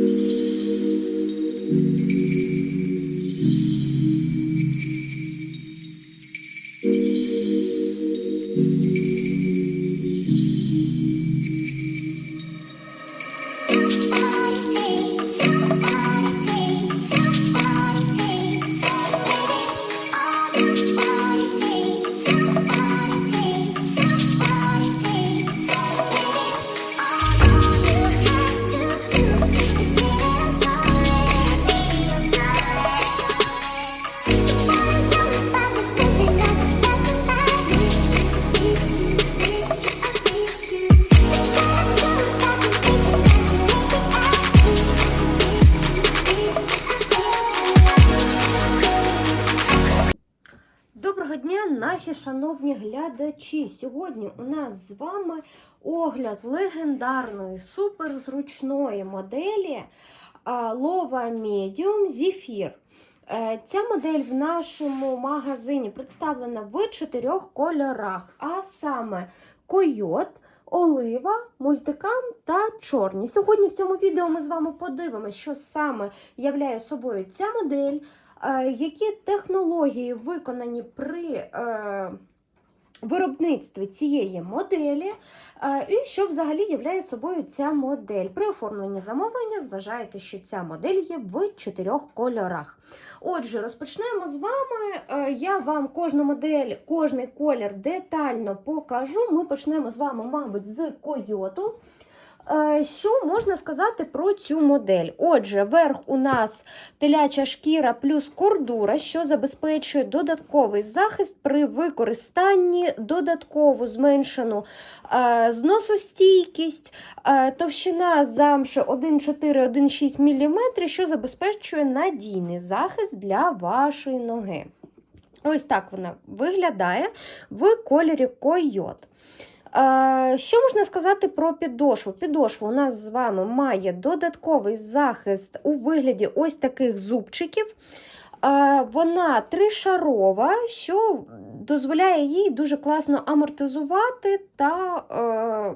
thank mm-hmm. you Доброго дня, наші шановні глядачі. Сьогодні у нас з вами огляд легендарної суперзручної моделі а, Lova Medium. Е, Ця модель в нашому магазині представлена в чотирьох кольорах, а саме койот, олива, мультикам та чорні. Сьогодні в цьому відео ми з вами подивимося, що саме являє собою ця модель, які технології виконані при е, виробництві цієї моделі, е, і що взагалі являє собою ця модель. При оформленні замовлення зважаєте, що ця модель є в чотирьох кольорах. Отже, розпочнемо з вами. Е, Я вам кожну модель, кожний колір детально покажу. Ми почнемо з вами, мабуть, з койоту. Е, Що можна сказати про цю модель? Отже, верх у нас теляча шкіра плюс кордура, що забезпечує додатковий захист при використанні, додаткову зменшену е, зносостійкість, е, товщина замши 1,4-1,6 мм, що забезпечує надійний захист для вашої ноги. Ось так вона виглядає в кольорі койот. Е, Що можна сказати про підошву? Підошва у нас з вами має додатковий захист у вигляді ось таких зубчиків. Е, Вона тришарова, що дозволяє їй дуже класно амортизувати та е,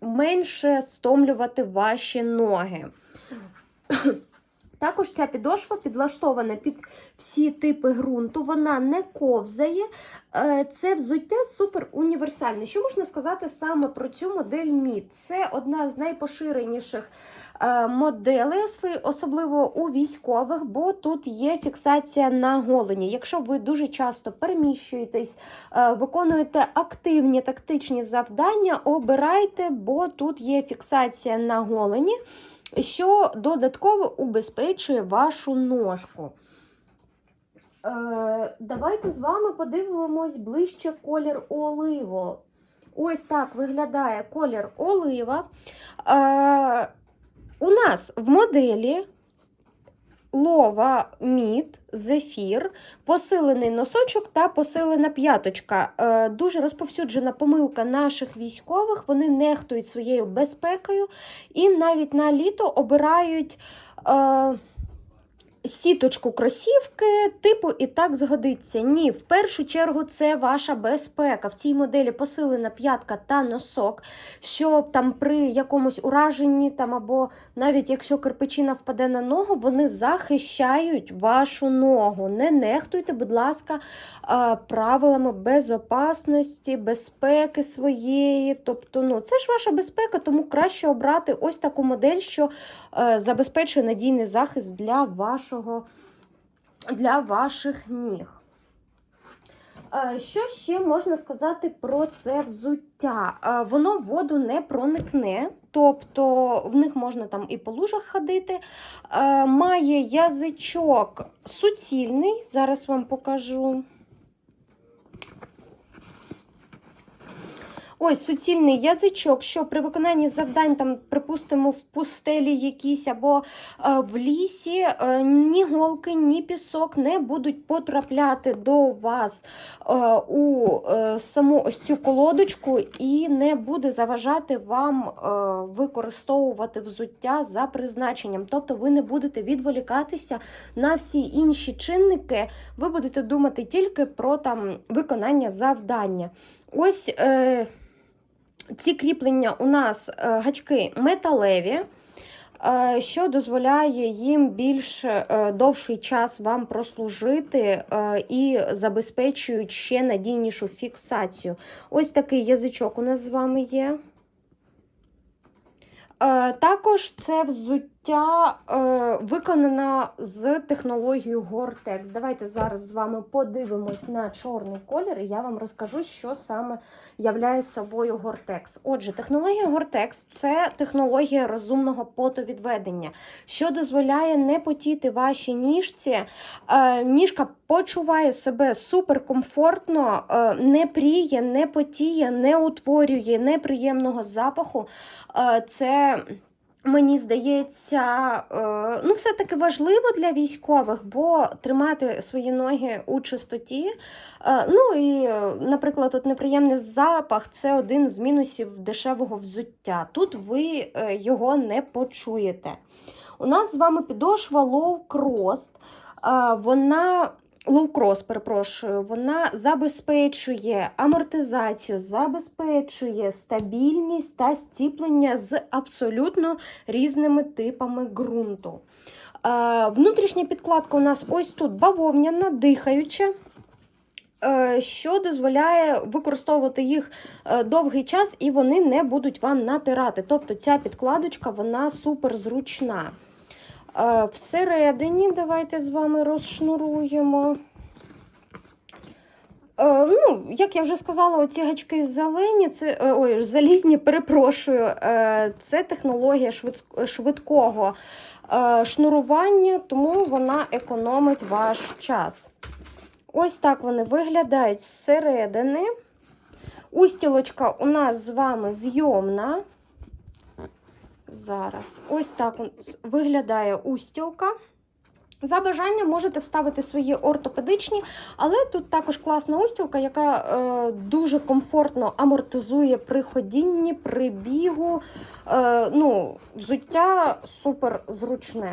менше стомлювати ваші ноги. Також ця підошва підлаштована під всі типи ґрунту, вона не ковзає. Е, Це взуття супер універсальне. Що можна сказати саме про цю модель Мід? Це одна з найпоширеніших е, моделей, особливо у військових, бо тут є фіксація на голені. Якщо ви дуже часто переміщуєтесь, е, виконуєте активні тактичні завдання, обирайте, бо тут є фіксація на голені що додатково убезпечує вашу ножку. Е, давайте з вами подивимось ближче колір оливу. Ось так виглядає колір олива. Е, у нас в моделі лова мід, зефір, посилений носочок та посилена п'яточка. Е, дуже розповсюджена помилка наших військових. Вони нехтують своєю безпекою і навіть на літо обирають. Е, Сіточку кросівки, типу, і так згодиться. Ні, в першу чергу це ваша безпека. В цій моделі посилена п'ятка та носок, щоб там при якомусь ураженні, там або навіть якщо кирпичина впаде на ногу, вони захищають вашу ногу. Не нехтуйте, будь ласка, правилами безопасності, безпеки своєї. Тобто, ну, це ж ваша безпека, тому краще обрати ось таку модель, що е, забезпечує надійний захист для вашого для ваших ніг. Е, Що ще можна сказати про це взуття? Е, Воно в воду не проникне, тобто в них можна там і по лужах ходити. Е, Має язичок суцільний, зараз вам покажу. Ось суцільний язичок, що при виконанні завдань, там, припустимо, в пустелі якісь або е, в лісі, е, ні голки, ні пісок не будуть потрапляти до вас е, у саму ось цю колодочку і не буде заважати вам використовувати взуття за призначенням. Тобто ви не будете відволікатися на всі інші чинники, ви будете думати тільки про там, виконання завдання. Ось. Е, ці кріплення у нас е, гачки металеві. е, що дозволяє їм більш е, довший час вам прослужити і забезпечують ще надійнішу фіксацію. Ось такий язичок у нас з вами є. Також це взуття е, виконано з технологією Gore-Tex. Давайте зараз з вами подивимось на чорний колір, і я вам розкажу, що саме являє собою Gore-Tex. Отже, технологія Gore-Tex – це технологія розумного потовідведення, що дозволяє не потіти вашій ніжці. Е, Ніжка почуває себе суперкомфортно, е, не пріє, не потіє, не утворює неприємного запаху. Е, Це Мені здається, е, ну, все-таки важливо для військових, бо тримати свої ноги у чистоті. Е, Ну і, наприклад, от неприємний запах це один з мінусів дешевого взуття. Тут ви е, його не почуєте. У нас з вами підошва low cross. Вона Лоукрос, перепрошую, вона забезпечує амортизацію, забезпечує стабільність та стіплення з абсолютно різними типами ґрунту. Е, Внутрішня підкладка у нас ось тут бавовняна, дихаюча. е, Що дозволяє використовувати їх е, довгий час і вони не будуть вам натирати. Тобто ця підкладочка вона супер зручна. Е, Всередині давайте з вами розшнуруємо. Е, ну, як я вже сказала, оці гачки зелені, це е, ой, залізні, перепрошую, е, це технологія швидкого е, шнурування, тому вона економить ваш час. Ось так вони виглядають зсередини. Устілочка у нас з вами зйомна. Зараз. Ось так виглядає устілка. За бажанням можете вставити свої ортопедичні, але тут також класна устілка, яка е, дуже комфортно амортизує при ходінні, при бігу. Е, ну, взуття супер зручне.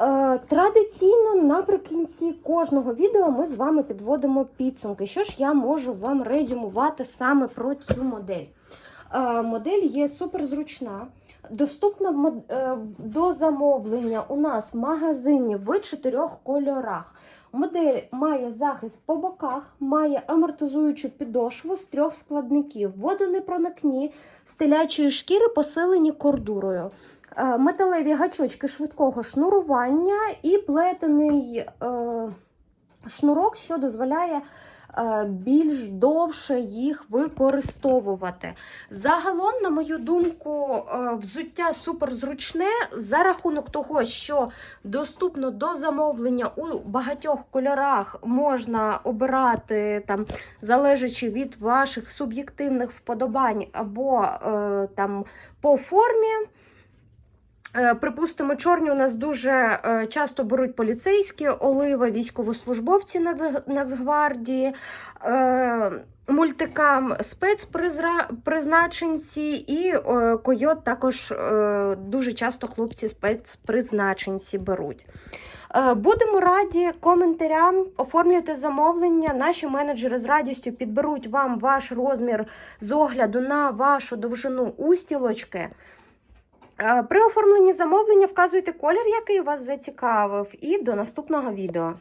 Е, Традиційно наприкінці кожного відео ми з вами підводимо підсумки. Що ж я можу вам резюмувати саме про цю модель? Е, Модель є суперзручна, доступна е, до замовлення у нас в магазині в чотирьох кольорах. Модель має захист по боках, має амортизуючу підошву з трьох складників, водонепроникні, стелячої шкіри, посилені кордурою, Е, металеві гачочки швидкого шнурування і плетений шнурок, що дозволяє більш довше їх використовувати. Загалом, на мою думку, е, взуття суперзручне за рахунок того, що доступно до замовлення у багатьох кольорах можна обирати там, залежачи від ваших суб'єктивних вподобань або е, там по формі. Е, Припустимо, чорні у нас дуже е, часто беруть поліцейські, олива, військовослужбовці Нацгвардії, е, мультикам спецпризначенці і койот також дуже часто хлопці спецпризначенці беруть. Будемо раді коментарям, оформлюйте замовлення. Наші менеджери з радістю підберуть вам ваш розмір з огляду на вашу довжину устілочки. Е, При оформленні замовлення вказуйте колір, який вас зацікавив, і до наступного відео.